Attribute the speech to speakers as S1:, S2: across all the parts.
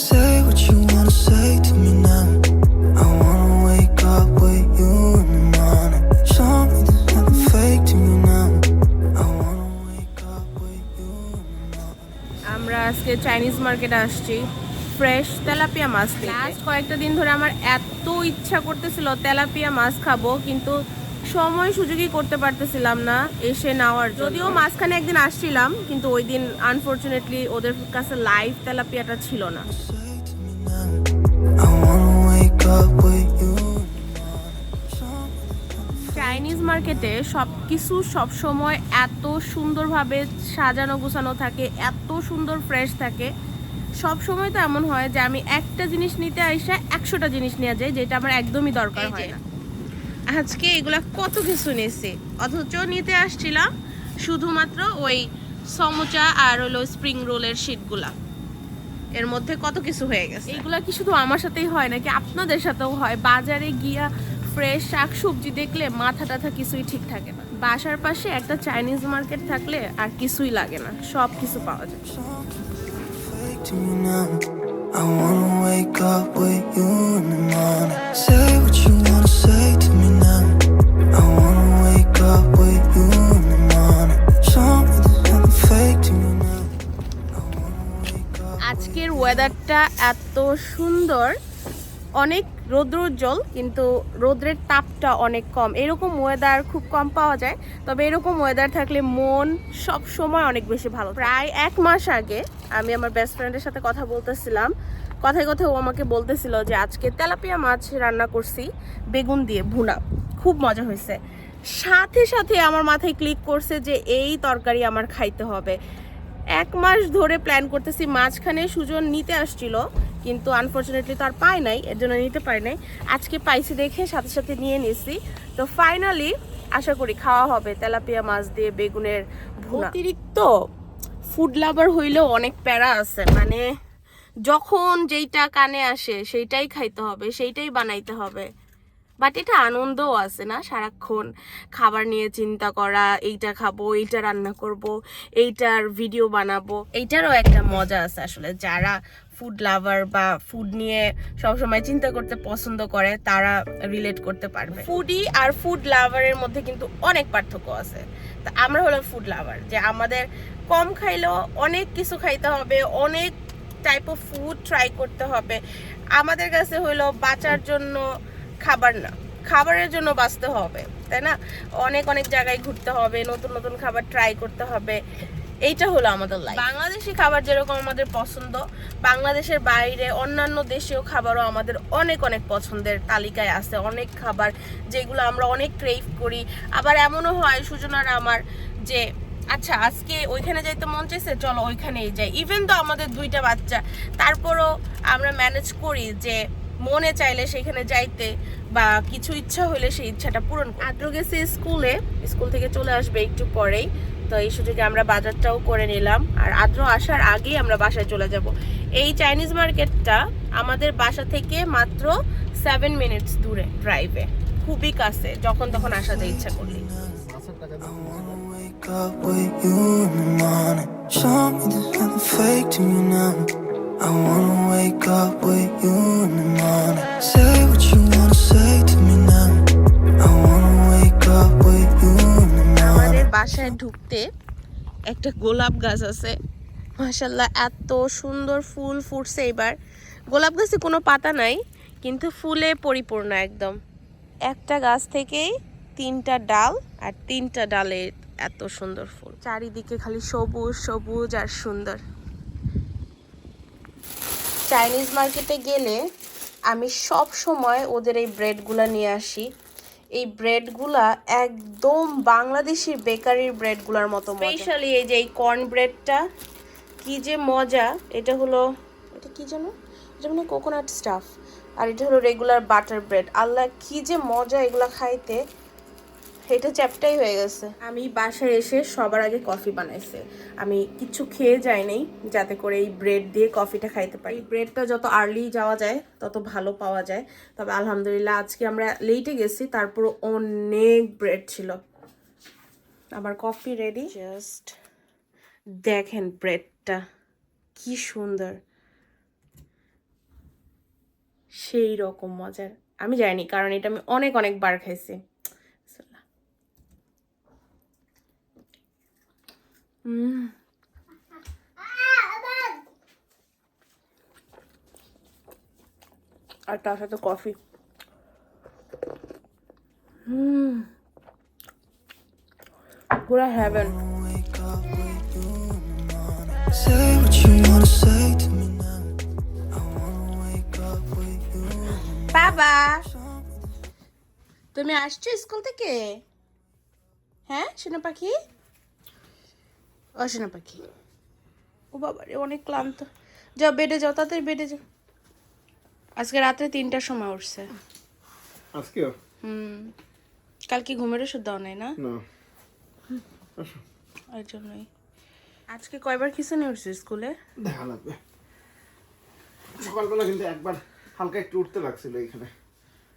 S1: Say what you wanna say to me now. I wanna wake up with you in the morning. Show me there's nothing fake to me now. I wanna wake up with you in the morning.
S2: আমরা আজকে Chinese মার্কেটে আসছি fresh tilapia মাছ last কয়েকটা দিন ধরে আমার এত ইচ্ছা করতেছিল তেলাপিয়া মাছ খাব কিন্তু সময় সুযোগই করতে পারতেছিলাম না এসে নেওয়ার যদিও মাঝখানে একদিন আসছিলাম কিন্তু ওই দিন আনফর্চুনেটলি ওদের কাছে লাইভ তেলাপিয়াটা ছিল না। চাইনিজ মার্কেটে সব কিছু সবসময় এত সুন্দরভাবে সাজানো গোছানো থাকে এত সুন্দর ফ্রেশ থাকে। সব সময় তো এমন হয় যে আমি একটা জিনিস নিতে আইসা একশোটা জিনিস নিয়ে যাই যেটা আমার একদমই দরকার হয় না। আজকে এগুলা কত কিছু নিয়েছি। অথচ নিতে আসছিলাম শুধুমাত্র ওই সমোচা আর হলো স্প্রিং রোলের শিটগুলা এর মধ্যে কত কিছু হয়ে গেছে। এগুলা কি শুধু আমার সাথেই হয় নাকি আপনাদের সাথেও হয়? বাজারে গিয়া ফ্রেশ শাক সবজি দেখলে মাথা টাথা কিছুই ঠিক থাকে না। বাসার পাশে একটা চাইনিজ মার্কেট থাকলে আর কিছুই লাগে না। সব কিছু পাওয়া যায়। ওয়েদারটা এত সুন্দর। অনেক রৌদ্রোজ্জ্বল কিন্তু রোদ্রের তাপটা অনেক কম। এরকম ওয়েদার খুব কম পাওয়া যায়, তবে এরকম ওয়েদার থাকলে মন সব সময় অনেক বেশি ভালো। প্রায় এক মাস আগে আমি আমার বেস্ট ফ্রেন্ডের সাথে কথা বলতেছিলাম। কথায় কথায় ও আমাকে বলতেছিল যে, আজকে তেলাপিয়া মাছ রান্না করছি, বেগুন দিয়ে ভুনা। খুব মজা হয়েছে। সাথে সাথে আমার মাথায় ক্লিক করছে যে, এই তরকারি আমার খাইতে হবে। এক মাস ধরে প্ল্যান করতেছি, মাঝখানে সুজন নিতে আসছিল, কিন্তু আনফর্চুনেটলি তো আর পাই নাই, এর জন্য নিতে পারি নাই। আজকে পাইছি দেখে সাথে সাথে নিয়ে নিয়েছি তো ফাইনালি আশা করি খাওয়া হবে, তেলাপিয়া মাছ দিয়ে বেগুনের অতিরিক্ত ফুড লাভার হইলেও অনেক প্যারা আছে মানে যখন যেইটা কানে আসে, সেইটাই খাইতে হবে, সেইটাই বানাইতে হবে। বাট এটা আনন্দও আছে না সারাক্ষণ। খাবার নিয়ে চিন্তা করা, এইটা খাব, এইটা রান্না করব, এইটার ভিডিও বানাবো। এইটারও একটা মজা আছে আসলে। যারা ফুড লাভার বা ফুড নিয়ে সবসময় চিন্তা করতে পছন্দ করে, তারা রিলেট করতে পারবে। ফুডি আর ফুড লাভারের মধ্যে কিন্তু অনেক পার্থক্য আছে। তা আমরা হলো ফুড লাভার যে আমাদের কম খাইলেও অনেক কিছু খাইতে হবে, অনেক টাইপ অফ ফুড ট্রাই করতে হবে। আমাদের কাছে হলো বাঁচার জন্য খাবার না, খাবারের জন্য বাঁচতে হবে, তাই না? অনেক অনেক জায়গায় ঘুরতে হবে, নতুন নতুন খাবার ট্রাই করতে হবে, এইটা হলো আমাদের লাইফ বাংলাদেশি খাবার যেরকম আমাদের পছন্দ, বাংলাদেশের বাইরে অন্যান্য দেশীয় খাবারও আমাদের অনেক অনেক পছন্দের তালিকায় আছে, অনেক খাবার যেগুলো আমরা অনেক ক্রেভ করি। আবার এমনও হয়, সুজনার আমার, যে আচ্ছা আজকে ওইখানে যাইতে মন চাইছে, চলো ওইখানেই যাই। ইভেন তো আমাদের দুইটা বাচ্চা, তারপরও আমরা ম্যানেজ করি যে মনে চাইলে সেখানে যাইতে বা কিছু ইচ্ছা হলে সেই ইচ্ছাটা পূরণ। আদ্র গেছে স্কুলে স্কুল থেকে চলে আসবে একটু পরেই তো এই সুযোগে আমরা বাজারটাও করে নিলাম আর আদ্র আসার আগেই আমরা বাসায় চলে যাব এই চাইনিজ মার্কেটটা আমাদের বাসা থেকে মাত্র সেভেন মিনিটস দূরে ড্রাইভে খুবই কাছে যখন তখন আসাতে ইচ্ছা করলি
S1: wake up with you in the morning. Show me fake to me now. Wanna wake up with you in the morning. Say what you wanna say to me now. I wanna wake up with you in the
S2: আমাদের
S1: morning.
S2: বাসায় ঢুকতে একটা গোলাপ গাছ আছে মাশাল্লাহ এত সুন্দর ফুল ফুটছে এবার গোলাপ গাছে কোনো পাতা নাই, কিন্তু ফুলে পরিপূর্ণ একদম একটা গাছ থেকেই তিনটা ডাল আর তিনটা ডালে এত সুন্দর ফুল চারিদিকে খালি সবুজ সবুজ আর সুন্দর চাইনিজ মার্কেটে গেলে আমি সব সময় ওদের এই ব্রেডগুলা নিয়ে আসি। এই ব্রেডগুলা একদম বাংলাদেশি বেকারির ব্রেডগুলোর মতো স্পেশালি এই যে এই কর্ন ব্রেডটা কি যে মজা। এটা হলো, এটা কি যেন? এটা মানে কোকোনাট স্টাফ আর এটা হলো রেগুলার বাটার ব্রেড আল্লাহ কি যে মজা এগুলা খাইতে। এটা চ্যাপটাই হয়ে গেছে। আমি বাসায় এসে সবার আগে কফি বানাইছে। আমি কিছু খেয়ে যাইনি যাতে করে এই ব্রেড দিয়ে কফিটা খাইতে পারি। এই ব্রেডটা যত আর্লি যাওয়া যায় তত ভালো পাওয়া যায়। তবে আলহামদুলিল্লাহ আজকে আমরা লেটে গেছি তারপর অনেক ব্রেড ছিল। আমার কফি রেডি জাস্ট দেখেন ব্রেডটা কি সুন্দর। সেই রকম মজার। আমি জানি কারণ এটা আমি অনেক অনেক বার খাইছি। উম আর তার সাথে কফি হুম পুরা heaven
S1: Wake up with you in the morning. Say what you wanna say to me now. I wanna wake up with you in the
S2: বাবা তুমি আসছো স্কুল থেকে হ্যাঁ সোনা পাখি ও সোনা পাখি। ও বাবা রে অনেক ক্লান্ত। যাও বেডে যাও তাড়াতাড়ি বেডে যাও। আজকে রাত্রে তিনটার সময় উঠছে।
S3: আজকে
S2: হুম। কালকে ঘুমের ওষুধ দাও নাই না?
S3: না।
S2: ওই জন্যই আজকে কয়বার কিছু নিয়ে উঠছে স্কুলে?
S3: দেখা লাগবে। সকালবেলা কিন্তু একবার হালকা একটু উঠতে লাগছিল এখানে।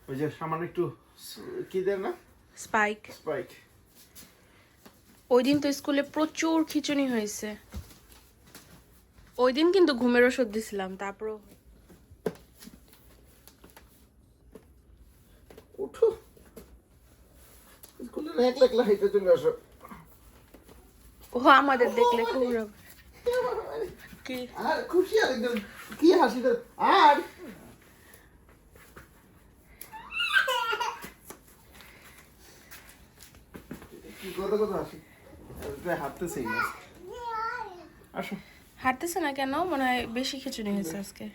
S3: ওই যে সামান্য একটু কি দেয় না?
S2: স্পাইক
S3: স্পাইক
S2: ওই দিন তো স্কুলে প্রচুর খিচুনি হয়েছে। ওই দিন কিন্তু ঘুমের ওষুধ দিছিলাম তারপরও
S3: উঠো। স্কুলে একলা একলা হেঁটে চলে আসো।
S2: ও আমাদের দেখলে খুব কি?
S3: আর খুশি আর একদম কি হাসি আর? কি কথা কথা হাসি? প্রায় হাঁটতেছেই না আসো।
S2: হাঁটতেছে না কেন? মনে হয় বেশি খিচুনি হয়েছে আজকে।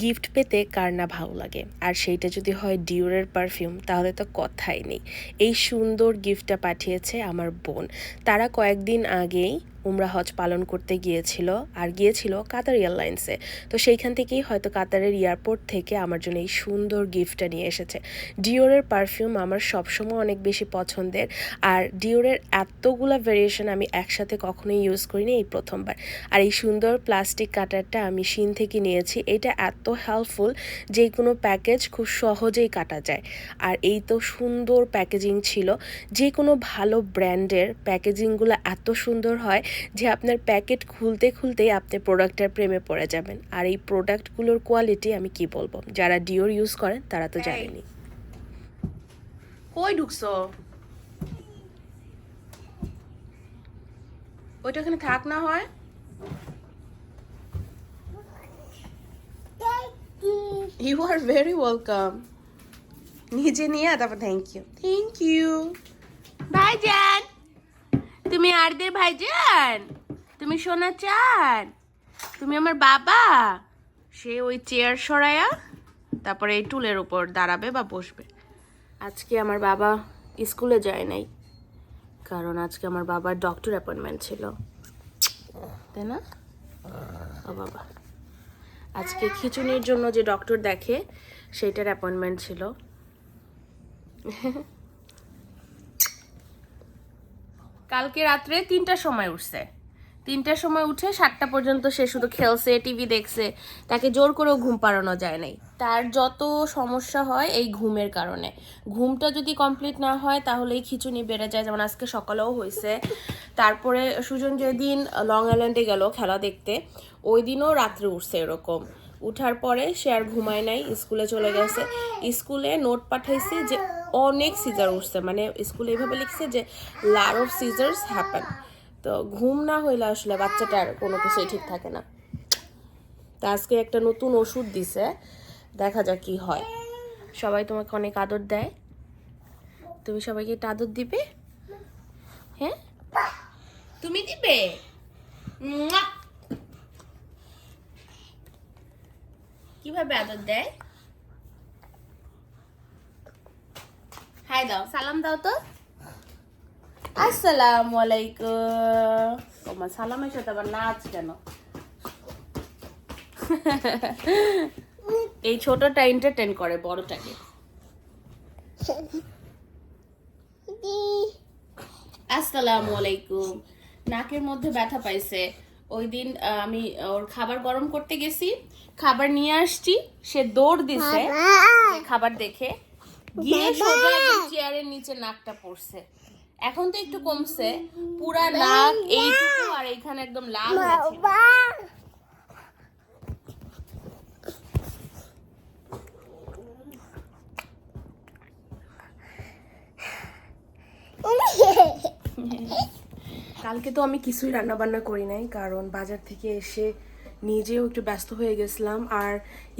S4: গিফট পেতে কার না ভালো লাগে? আর সেইটা যদি হয় ডিওরের পারফিউম তাহলে তো কথাই নেই। এই সুন্দর গিফটটা পাঠিয়েছে আমার বোন। তারা কয়েকদিন আগেই উমরা হজ পালন করতে গিয়েছিল আর গিয়েছিল কাতার এয়ারলাইন্সে। তো সেইখান থেকেই হয়তো কাতারের এয়ারপোর্ট থেকে আমার জন্য এই সুন্দর গিফটটা নিয়ে এসেছে। ডিওরের পারফিউম আমার সবসময় অনেক বেশি পছন্দের আর ডিওরের এতগুলো ভেরিয়েশন আমি একসাথে কখনোই ইউজ করিনি এই প্রথমবার। আর এই সুন্দর প্লাস্টিক কাটারটা আমি শিন থেকে নিয়েছি, এটা এত হেল্পফুল যে কোনো প্যাকেজ খুব সহজেই কাটা যায়। আর এই তো সুন্দর প্যাকেজিং ছিল, যে কোনো ভালো ব্র্যান্ডের প্যাকেজিংগুলো এত সুন্দর হয় যে আপনার প্যাকেট খুলতে খুলতেই আপনি প্রোডাক্টের প্রেমে পড়ে যাবেন। আর এই প্রোডাক্টগুলোর কোয়ালিটি আমি কি বলব? যারা ডিওর ইউজ করেন তারা তো। জানেনি
S2: কই ঢুকছো? ওইটা এখানে থাক না হয়। ইউ আর ভেরি ওয়েলকাম নিজে নিয়ে তারপর থ্যাংক ইউ থ্যাংক ইউ ভাইজান তুমি আরদের ভাইজান? তুমি সোনা চান তুমি আমার বাবা? সে ওই চেয়ার সরায়া তারপরে এই টুলের উপর দাঁড়াবে বা বসবে। আজকে আমার বাবা স্কুলে যায় নাই, কারণ আজকে আমার বাবার ডক্টর অ্যাপয়েন্টমেন্ট ছিল। তাই না? ও বাবা। আজকে খিচুনির জন্য যে ডক্টর দেখে সেইটার অ্যাপয়েন্টমেন্ট ছিল। কালকে রাত্রে তিনটার সময় উঠছে। তিনটার সময় উঠে সাতটা পর্যন্ত সে শুধু খেলছে, টিভি দেখছে, তাকে জোর করেও ঘুম পাড়ানো যায় নাই। তার যত সমস্যা হয় এই ঘুমের কারণে। ঘুমটা যদি কমপ্লিট না হয় তাহলে এই খিচুনি বেড়ে যায়, যেমন আজকে সকালেও হয়েছে। তারপরে সুজন যেদিন লং আইল্যান্ডে গেল খেলা দেখতে, ওই দিনও রাত্রে উঠছে এরকম। উঠার পরে সে আর ঘুমায় নাই, স্কুলে চলে গেছে। স্কুলে নোট পাঠাইছে যে অনেক সিজার উঠছে মানে স্কুলে এইভাবে লিখছে যে লার অফ সিজার্স হ্যাপেন তো ঘুম না হইলে আসলে বাচ্চাটার কোনো কিছুই ঠিক থাকে না। তো আজকে একটা নতুন ওষুধ দিছে, দেখা যাক কি হয়। সবাই তোমাকে অনেক আদর দেয়। তুমি সবাইকে এটা আদর দিবে? হ্যাঁ? তুমি দিবে? কীভাবে আদর দেয়? হাই দাও। সালাম দাও তো। আসসালামু আলাইকুম। তোমার সালামের সাথে আবার নাচ কেন? এই ছোটটা এন্টারটেন করে বড়টাকে। আসসালামু আলাইকুম। নাকের মধ্যে ব্যথা পাইছে। ওই দিন আমি ওর খাবার গরম করতে গেছি। খাবার নিয়ে আসছি সে দৌড় দিছে। খাবার দেখে গিয়ে সোজা চেয়ারের নিচে নাকটা পড়ছে। এখন তো একটু কমছে পুরা নাক এইটুকু আর এইখানে একদম লাল হয়েছে।
S4: কালকে তো আমি কিছুই রান্না বান্না করি নাই কারণ বাজার থেকে এসে নিজেও একটু ব্যস্ত হয়ে গেছিলাম। আর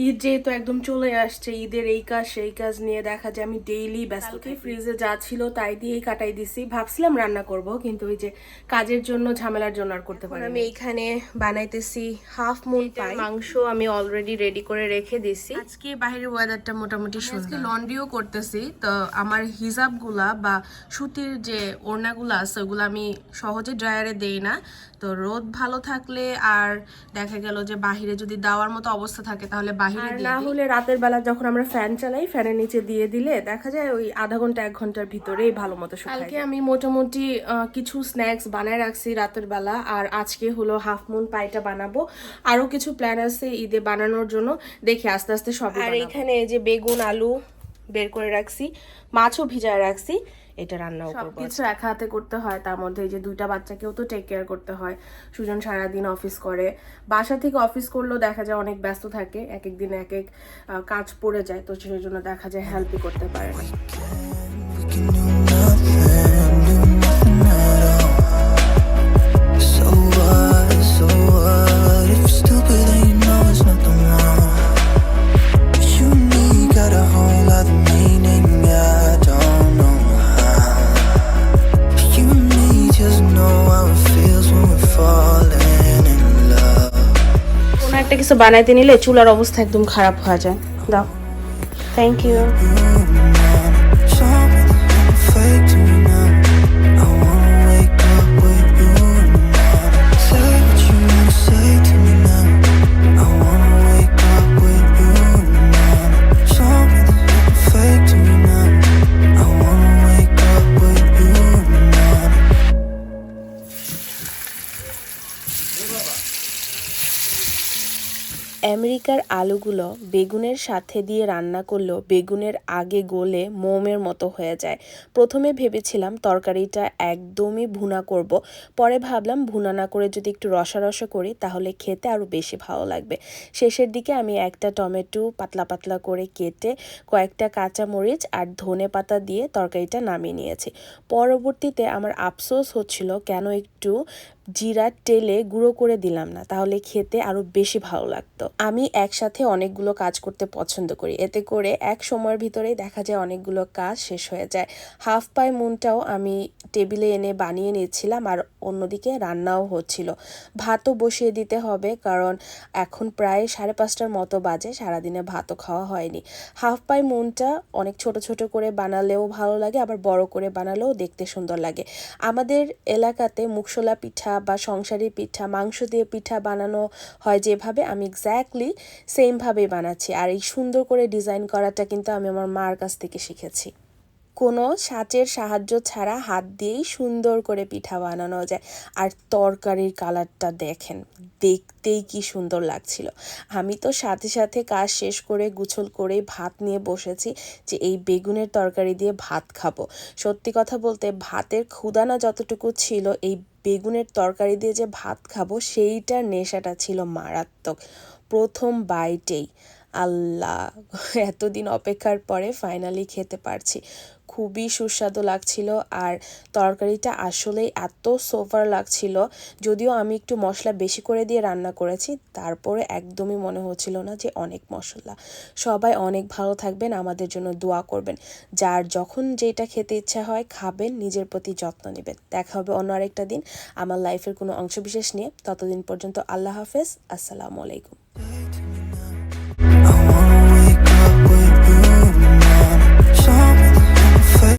S4: ঈদ যেহেতু একদম চলে আসছে ঈদের এই কাজ সেই কাজ নিয়ে দেখা যায় আমি ডেইলি ব্যস্ত ফ্রিজে যা ছিল তাই দিয়েই কাটাই দিছি। ভাবছিলাম রান্না করব কিন্তু ওই যে কাজের জন্য ঝামেলার জন্য আর করতে পারি আমি এইখানে বানাইতেছি হাফ মুন পাই মাংস আমি অলরেডি রেডি করে রেখে দিছি। আজকে বাইরের ওয়েদারটা মোটামুটি আজকে লন্ড্রিও করতেছি তো আমার হিজাবগুলা বা সুতির যে ওড়নাগুলো আছে ওগুলো আমি সহজে ড্রায়ারে দেই না। তো রোদ ভালো থাকলে আর দেখা গেল যে বাহিরে যদি দেওয়ার মতো অবস্থা থাকে তাহলে বাহিরে না হলে রাতের বেলা যখন আমরা ফ্যান চালাই ফ্যানের নিচে দিয়ে দিলে দেখা যায় ওই আধা ঘণ্টা এক ঘণ্টার ভিতরেই ভালো মতো কালকে আমি মোটামুটি আহ, কিছু স্ন্যাক্স বানায় রাখছি রাতের বেলা আর আজকে হলো হাফ মুন পাইটা বানাবো। আরও কিছু প্ল্যান আছে ঈদে বানানোর জন্য। দেখি আস্তে আস্তে সব আর এখানে যে বেগুন আলু বের করে রাখছি মাছও ভিজায় রাখছি। এটা রান্নাও করব কিছু এক হাতে করতে হয় তার মধ্যে এই যে দুইটা বাচ্চাকেও তো টেক কেয়ার করতে হয় সুজন সারাদিন অফিস করে বাসা থেকে অফিস করলেও দেখা যায় অনেক ব্যস্ত থাকে এক এক দিন এক এক কাজ পড়ে যায় তো সেই জন্য দেখা যায় হেল্পই করতে পারে না.
S1: So what, so what? If you're stupid, then you know it's nothing wrong.
S4: বানাইতে নিলে চুলার অবস্থা একদম খারাপ হয়ে যায়। দাও। থ্যাংক ইউ আমেরিকার আলুগুলো বেগুনের সাথে দিয়ে রান্না করলেও বেগুনের আগে গলে মোমের মতো হয়ে যায়। প্রথমে ভেবেছিলাম তরকারিটা একদমই ভুনা করব, পরে ভাবলাম ভুনা না করে যদি একটু রসা রসা করি তাহলে খেতে আরও বেশি ভালো লাগবে। শেষের দিকে আমি একটা টমেটো পাতলা পাতলা করে কেটে কয়েকটা কাঁচা মরিচ আর ধনে পাতা দিয়ে তরকারিটা নামিয়ে নিয়েছি। পরবর্তীতে আমার আফসোস হচ্ছিল কেন একটু জিরা টেলে গুঁড়ো করে দিলাম না, তাহলে খেতে আরও বেশি ভালো লাগতো। আমি একসাথে অনেকগুলো কাজ করতে পছন্দ করি, এতে করে এক সময়ের ভিতরেই দেখা যায় অনেকগুলো কাজ শেষ হয়ে যায়। হাফ পাই মুনটাও আমি টেবিলে এনে বানিয়ে নিয়েছিলাম আর অন্যদিকে রান্নাও হচ্ছিল। ভাতও বসিয়ে দিতে হবে, কারণ এখন প্রায় সাড়ে পাঁচটার মতো বাজে, সারাদিনে ভাতও খাওয়া হয়নি। হাফ পাই মুনটা অনেক ছোট ছোট করে বানালেও ভালো লাগে, আবার বড় করে বানালেও দেখতে সুন্দর লাগে। আমাদের এলাকাতে মুখশোলা পিঠা বা সংসারী পিঠা, মাংস দিয়ে পিঠা বানানো হয় যেভাবে আমি এক্স্যাক্টলি সেমভাবেই বানাচ্ছি। আর এই সুন্দর করে ডিজাইন করাটা কিন্তু আমি আমার মার কাছ থেকে শিখেছি। কোনো সাঁচের সাহায্য ছাড়া হাত দিয়েই সুন্দর করে পিঠা বানানো যায়। আর তরকারির কালারটা দেখেন, দেখতেই কি সুন্দর লাগছিল। আমি তো সাথে সাথে কাজ শেষ করে গুছল করে ভাত নিয়ে বসেছি যে এই বেগুনের তরকারি দিয়ে ভাত খাব। সত্যি কথা বলতে ভাতের ক্ষুদানা যতটুকু ছিল, এই বেগুনের তরকারি দিয়ে যে ভাত খাব সেইটার নেশাটা ছিল মারাত্মক। প্রথম বাইটেই। আল্লাহ, এতদিন অপেক্ষার পরে ফাইনালি খেতে পারছি। খুবই সুস্বাদু লাগছিল আর তরকারিটা আসলেই এত সোফার লাগছিল। যদিও আমি একটু মশলা বেশি করে দিয়ে রান্না করেছি, তারপরে একদমই মনে হচ্ছিল না যে অনেক মশলা। সবাই অনেক ভালো থাকবেন, আমাদের জন্য দোয়া করবেন। যার যখন যেটা খেতে ইচ্ছা হয় খাবেন, নিজের প্রতি যত্ন নেবেন। দেখা হবে অন্য আরেকটা দিন। আমার লাইফের কোনো অংশবিশেষ নিয়ে ততদিন পর্যন্ত আল্লাহ হাফেজ। আসসালামু আলাইকুম।